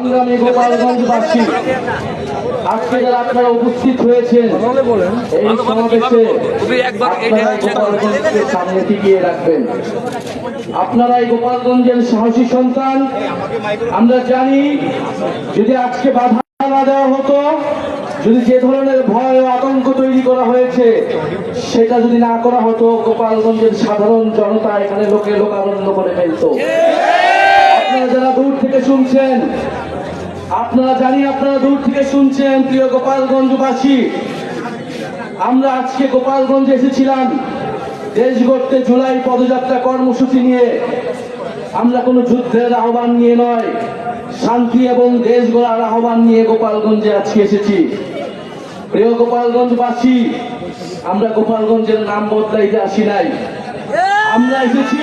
সংগ্রামী আজকে যারা আপনারা উপস্থিত হয়েছেন, এই সমাবেশে সামনে টিকিয়ে রাখবেন। আপনারা এই গোপালগঞ্জের সাহসী সন্তান। আমরা জানি, যদি আজকে বাধা না দেওয়া হতো, যদি যে ধরনের ভয় ও আতঙ্ক তৈরি করা হয়েছে, সেটা যদি না করা হতো, গোপালগঞ্জের সাধারণ জনতা এখানে লোকে লোকারণ্য করে ফেলতো। আপনারা যারা দূর থেকে শুনছেন আপনারা জানি, আপনারা দূর থেকে শুনছেন, প্রিয় গোপালগঞ্জবাসী। আমরা আজকে গোপালগঞ্জে এসেছিলাম, দেশ গড়তে জুলাই পদযাত্রা কর্মসূচি নিয়ে। আমরা কোনো যুদ্ধের আহ্বান নিয়ে নয়, শান্তি এবং দেশ গড়ার আহ্বান নিয়ে গোপালগঞ্জে আজকে এসেছি। প্রিয় গোপালগঞ্জবাসী, আমরা গোপালগঞ্জের নাম বদলাইতে আসি নাই। আমরা এসেছি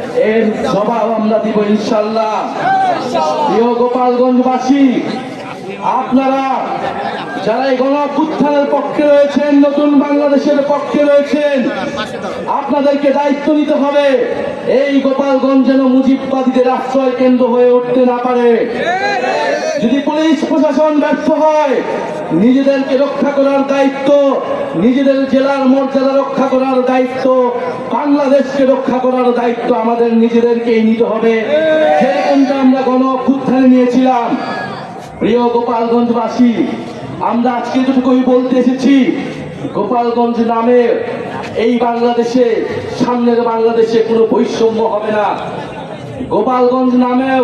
এর জবাব আমরা দিব ইনশাল্লাহ প্রিয় গোপালগঞ্জবাসী, আপনারা যারা এই গণপুত্থানের পক্ষে রয়েছেন, নতুন বাংলাদেশের পক্ষে রয়েছেন, আপনাদেরকে দায়িত্ব নিতে হবে। এই গোপালগঞ্জ যেন মুজিববাদীদের আশ্রয় কেন্দ্র হয়ে উঠতে না পারে। যদি পুলিশ প্রশাসন ব্যর্থ হয়, নিজেদেরকে রক্ষা করার দায়িত্ব, নিজেদের জেলার মর্যাদা রক্ষা করার দায়িত্ব, বাংলাদেশকে রক্ষা করার দায়িত্ব আমাদের নিজেদেরকেই নিতে হবে। যেরকমটা আমরা গণ অভ্যুত্থানে নিয়েছিলাম। প্রিয় গোপালগঞ্জবাসী, আমরা আজকে যেটুকুই বলতে এসেছি, গোপালগঞ্জ নামে এই বাংলাদেশে, সামনের বাংলাদেশে কোনো বৈষম্য হবে না। গোপালগঞ্জ নামেও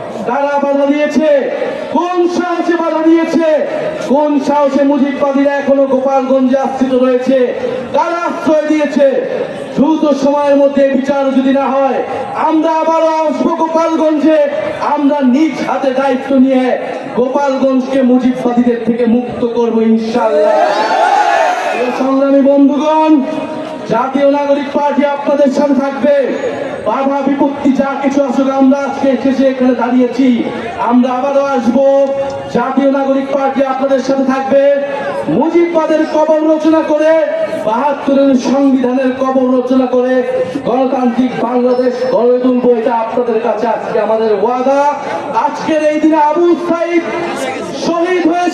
কারা বাধা দিয়েছে। কোন সাহসে বাধা দিয়েছে? কোন সাহসে মুজিববাদীরা এখনও গোপালগঞ্জে আশ্রিত রয়েছে? কারা আশ্রয় দিয়েছে? দ্রুত সময়ের মধ্যে বিচার যদি না হয়, আমরা আবারও আসব গোপালগঞ্জে। আমরা নিজ হাতে দায়িত্ব নিয়ে গোপালগঞ্জকে মুজিববাদীদের থেকে মুক্ত করব ইনশাল্লাহ সংগ্রামী বন্ধুগণ জাতীয় নাগরিক পার্টি আপনাদের সাথে থাকবে। বাধা, বিপত্তি, যা কিছু আসুক, আমরা আজকে এসে এখানে দাঁড়িয়েছি। আমরা আবারও আসব। জাতীয় নাগরিক পার্টি আপনাদের সাথে থাকবে। মুজিববাদের কবর রচনা করে, বাহাত্তরের সংবিধানের কবর রচনা করে, গণতান্ত্রিক বাংলাদেশ গড়ে তুলবো, এটা আপনাদের কাছে আজকে আমাদের ওয়াদা। আজকের এই দিনে আবু সাইদ শহীদ ওয়াসিম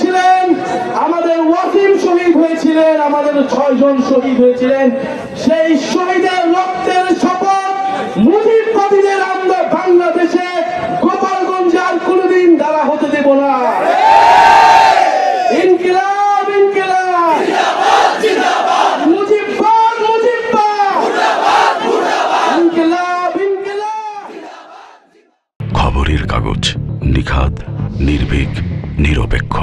হয়েছিলেন আমাদের ছয়জন শহীদ হয়েছিলেন। সেই শহীদের রক্তের শপথ মুজিববাদীদের আমরা বাংলাদেশে গোপালগঞ্জে আর কোনোদিন দ্বারা হতে দেব না। ইনকিলাব। খবরের কাগজ নিখাদ, নির্ভীক, নিরপেক্ষ।